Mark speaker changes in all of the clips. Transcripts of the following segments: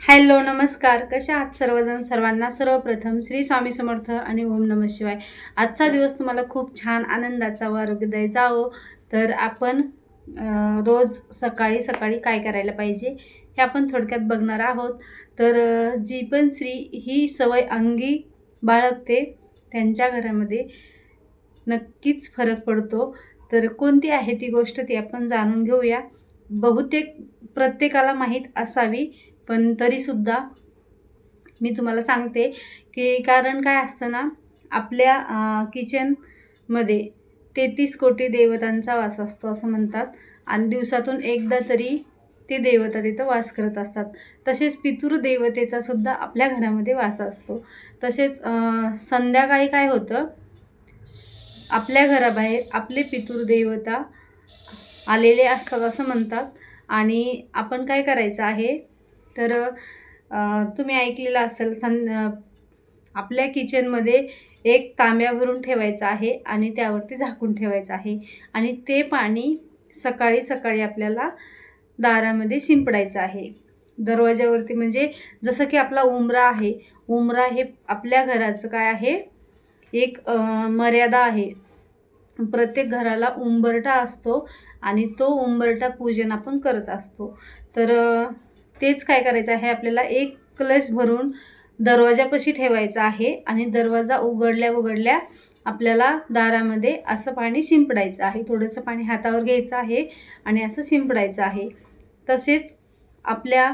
Speaker 1: Hello नमस्कार. कशा आहात सर्वजण? सर्वांना सर्वप्रथम श्री स्वामी समर्थ आणि ओम नम शिवाय. आजचा दिवस तुम्हाला खूप छान आनंदाचा व आरोग्यदायी जावो हो. तर आपण रोज सकाळी सकाळी काय करायला पाहिजे हे आपण थोडक्यात बघणार आहोत. तर जी पण स्त्री ही सवय अंगी बाळगते त्यांच्या घरामध्ये नक्कीच फरक पडतो. तर कोणती आहे ती गोष्ट ती आपण जाणून घेऊया. बहुतेक प्रत्येकाला माहीत असावी. पण तरीसुद्धा मी तुम्हाला सांगते की कारण काय असतं ना आपल्या किचनमध्ये तेहतीस कोटी देवतांचा वास असतो असं म्हणतात. आणि दिवसातून एकदा तरी ते देवता तिथं वास करत असतात. तसेच पितृदेवतेचा सुद्धा आपल्या घरामध्ये वास असतो. तसेच संध्याकाळी काय होतं? आपल्या घराबाहेर आपले पितृदेवता आलेले असतात असं म्हणतात. आणि आपण काय करायचं आहे? तर तुम्ही ऐकलेलं असेल सं आपल्या किचनमध्ये एक तांब्या भरून ठेवायचं आहे आणि त्यावरती झाकून ठेवायचं आहे. आणि ते पाणी सकाळी सकाळी आपल्याला दारामध्ये शिंपडायचं आहे. दरवाज्यावरती म्हणजे जसं की आपला उंबरा आहे. उंबरा हे आपल्या घराचं काय आहे? एक मर्यादा आहे. प्रत्येक घराला उंबरटा असतो आणि तो उंबरटा पूजन आपण करत असतो. तर तेच काय करायचं आहे? आपल्याला एक कलश भरून दरवाजापाशी ठेवायचा आहे आणि दरवाजा उघडल्या उघडल्या आपल्याला दारामध्ये असं पाणी शिंपडायचं आहे. थोडंसं पाणी हातावर घ्यायचं आहे आणि असं शिंपडायचं आहे. तसेच आपल्या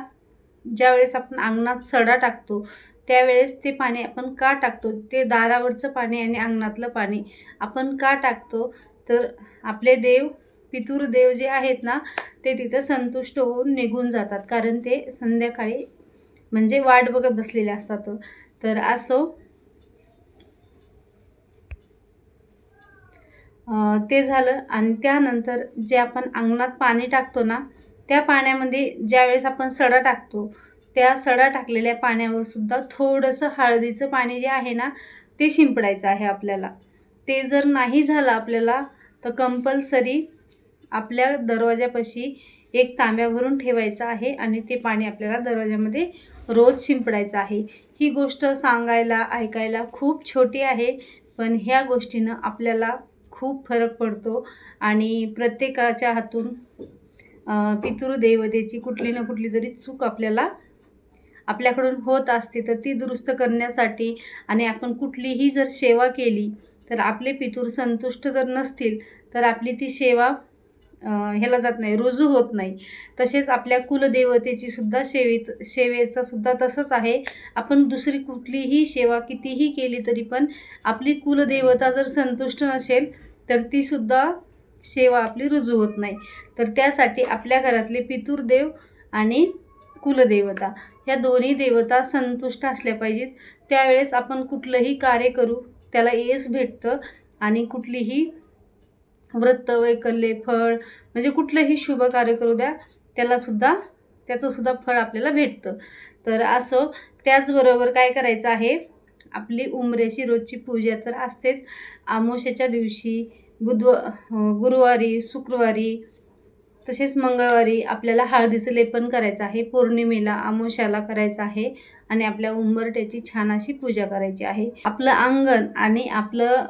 Speaker 1: ज्यावेळेस आपण अंगणात सडा टाकतो त्यावेळेस ते पाणी आपण का टाकतो? ते दारावरचं पाणी आणि अंगणातलं पाणी आपण का टाकतो? तर आपले देव पितृ देव जे आहेत ना ते तिथं संतुष्ट होऊन निघून जातात. कारण ते संध्याकाळी म्हणजे वाट बघत बसलेले असतात. तर असो ते झालं. आणि त्यानंतर जे आपण अंगणात पाणी टाकतो ना त्या पाण्यामध्ये ज्यावेळेस आपण सडा टाकतो त्या सडा टाकलेल्या पाण्यावर सुद्धा थोडंसं हळदीचं पाणी जे आहे ना ते शिंपडायचं आहे आपल्याला. ते जर नाही झालं आपल्याला तर कंपल्सरी आपल्या दरवाजापाशी एक तांब्या भरून ठेवायचं आहे आणि ते पाणी आपल्याला दरवाजामध्ये रोज शिंपडायचं आहे. ही गोष्ट सांगायला ऐकायला खूप छोटी आहे पण ह्या गोष्टीनं आपल्याला खूप फरक पडतो आणि प्रत्येकाच्या हातून पितृदेवतेची कुठली ना कुठली तरी चूक आपल्याला आपल्याकडून होत असते तर ती दुरुस्त करण्यासाठी आणि आपण कुठलीही जर सेवा केली तर आपले पितूर संतुष्ट जर नसतील तर आपली ती सेवा ह्याला जात नाही रुजू होत नाही. तसेच आपल्या कुलदेवतेची सुद्धा सेवेत सेवेचा सुद्धा तसंच आहे. आपण दुसरी कुठलीही सेवा कितीही केली तरी पण आपली कुलदेवता जर संतुष्ट नसेल तर ती सुद्धा सेवा आपली रुजू होत नाही. तर त्यासाठी आपल्या घरातले पितृदेव आणि कुलदेवता ह्या दोन्ही देवता संतुष्ट असल्या पाहिजेत. त्यावेळेस आपण कुठलंही कार्य करू त्याला यश भेटतं आणि कुठलीही व्रत वैकल्ये फळ म्हणजे कुठलंही शुभ कार्य करू द्या त्यालासुद्धा त्याचंसुद्धा फळ आपल्याला भेटतं. तर असं त्याचबरोबर काय करायचं आहे आपली उमऱ्याची रोजची पूजा तर असतेच. आमोशाच्या दिवशी बुधव गुरुवारी शुक्रवारी तसेच मंगळवारी आपल्याला हळदीचं लेपन करायचं आहे. पौर्णिमेला आमोशाला करायचं आहे आणि आपल्या उंबरट्याची छान अशी पूजा करायची आहे. आपलं अंगण आणि आपलं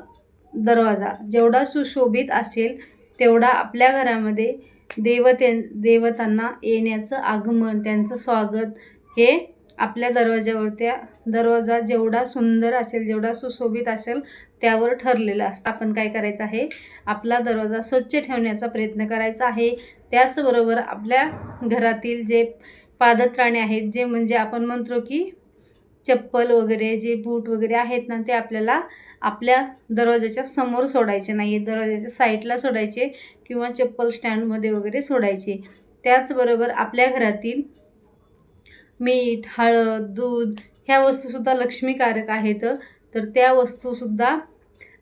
Speaker 1: दरवाजा. जेवढा सुशोभित असेल तेवढा आपल्या घरामध्ये देवते देवतांना येण्याचं आगमन त्यांचं स्वागत हे आपल्या दरवाज्यावर त्या दरवाजा जेवढा सुंदर असेल जेवढा सुशोभित असेल त्यावर ठरलेलं असतं. आपण काय करायचं आहे? आपला दरवाजा स्वच्छ ठेवण्याचा प्रयत्न करायचा आहे. त्याचबरोबर आपल्या घरातील जे पादत्राणे आहेत जे म्हणजे आपण म्हणतो की चप्पल वगैरे जे बूट वगैरे आहेत ना ते आपल्याला आपल्या दरवाजाच्या समोर सोडायचे नाही दरवाजाच्या साईडला सोडायचे किंवा चप्पल स्टँडमध्ये वगैरे सोडायचे. त्याचबरोबर आपल्या घरातील मीठ हळद दूध ह्या वस्तूसुद्धा लक्ष्मीकारक आहेत. तर त्या वस्तूसुद्धा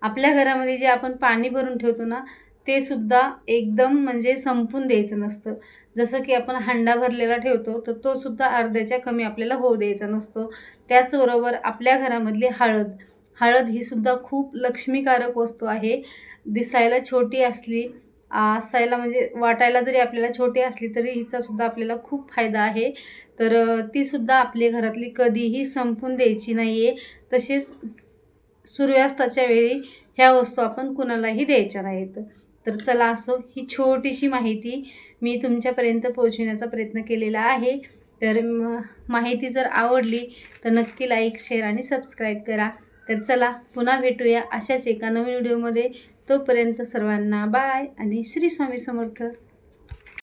Speaker 1: आपल्या घरामध्ये जे आपण पाणी भरून ठेवतो ना ते सुद्धा एकदम म्हणजे संपून द्यायचं नसतं. जसं की आपण हांडा भरलेला ठेवतो तर तो सुद्धा अर्ध्याच्या कमी आपल्याला होऊ द्यायचा नसतो. त्याचबरोबर आपल्या घरामधली हळद हळद ही सुद्धा खूप लक्ष्मीकारक वस्तू आहे. दिसायला छोटी असली असायला म्हणजे वाटायला जरी आपल्याला छोटी असली तरी हिचा सुद्धा आपल्याला खूप फायदा आहे. तर ती तीसुद्धा आपली घरातली कधीही संपून द्यायची नाही आहे तसेच सूर्यास्ताच्या वेळी ह्या वस्तू आपण कुणालाही द्यायच्या नाहीत. तर चला असो ही छोटीशी माहिती मी तुमच्यापर्यंत पोहोचविण्याचा प्रयत्न केलेला आहे. तर माहिती जर आवडली तर नक्की लाईक शेअर आणि सबस्क्राईब करा. तर चला पुन्हा भेटूया अशाच एका नवीन व्हिडिओमध्ये तोपर्यंत सर्वांना बाय आणि श्री स्वामी समर्थ.